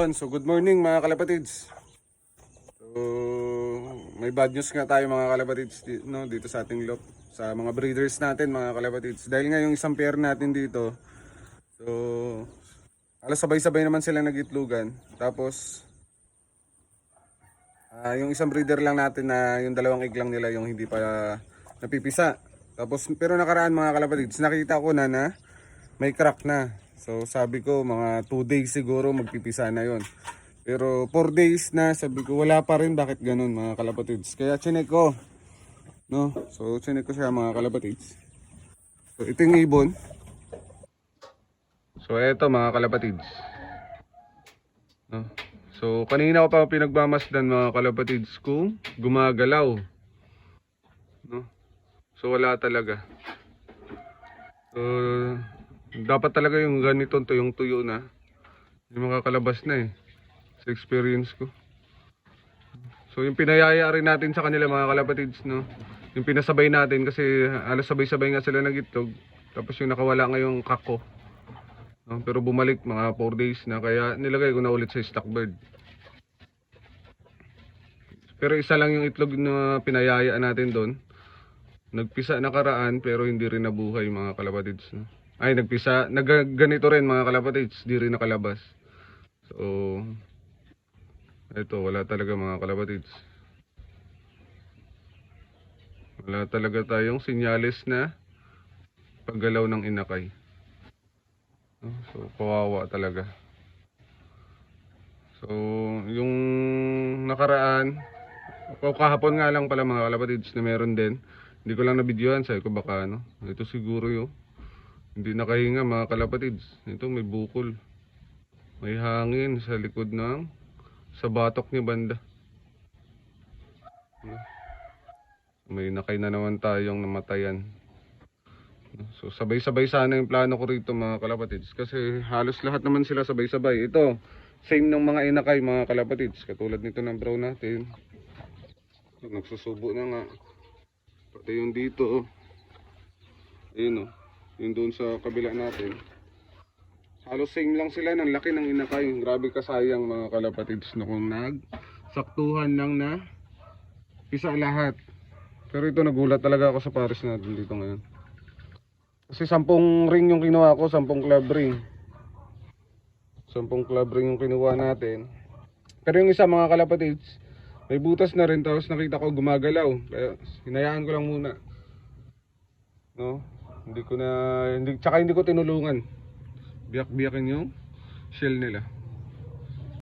Yon, so good morning mga kalapatids. So, may bad news nga tayo mga kalapatids no, dito sa ating lot. Sa mga breeders natin mga kalapatids. Dahil nga yung isang pair natin dito, so, alas sabay-sabay naman sila nagitlugan. Tapos, ah, yung isang breeder lang natin na yung dalawang egg lang nila yung hindi pa napipisa. Tapos, pero nakaraan mga kalapatids, nakita ko na na may crack na. So sabi ko mga 2 days siguro magpipisa na yon. Pero 4 days na sabi ko wala pa rin bakit ganun mga kalapatids. Kaya chinek ko. No? So chinek ko siya mga kalapatids. So ito yung ibon. So eto mga kalapatids. No? So kanina ko pa pinagmamasdan mga kalapatids kung gumagalaw. No? So wala talaga. So dapat talaga yung ganito to yung tuyo na. Yung makakalabas na eh. Sa experience ko. So yung pinayaya rin natin sa kanila mga kalapatids no? Yung pinasabay natin kasi alas sabay-sabay nga sila nagitlog tapos yung nakawala ngayong kako. No? pero bumalik mga 4 days na. Kaya nilagay ko na ulit sa stock bird. Pero isa lang yung itlog na pinayayaan natin doon. Nagpisa nakaraan pero hindi rin nabuhay mga kalapatids no? Ay nagpisa nag ganito rin mga kalapatids di rin nakalabas. So ito wala talaga mga kalapatids. Wala talaga tayong sinyalis na paggalaw ng inakay. So kawawa talaga. So yung nakaraan o kahapon nga lang pala mga kalapatids na meron din. Hindi ko lang nabidyohan sabi ko baka ano ito siguro yung hindi nakahinga mga kalapatids. Ito may bukol. May hangin sa likod ng sa batok ni banda. May nakay na naman tayong namatayan. So sabay-sabay sana yung plano ko rito mga kalapatids. Kasi halos lahat naman sila sabay-sabay. Ito, same ng mga inakay mga kalapatids. Katulad nito ng brown natin. Nagsusubo na nga. Pati yung dito. oh. Ayun oh yung doon sa kabila natin. Halos same lang sila ng laki ng inakay. Grabe kasayang mga kalapatids no kung nagsaktuhan lang na isa lahat. Pero ito nagulat talaga ako sa pares natin dito ngayon. Kasi sampung ring yung kinuha ko, sampung club ring. Sampung club ring yung kinuha natin. Pero yung isa mga kalapatids, may butas na rin tapos nakita ko gumagalaw. Kaya hinayaan ko lang muna. No? Hindi ko na hindi tsaka hindi ko tinulungan. Biyak-biyakin yung shell nila.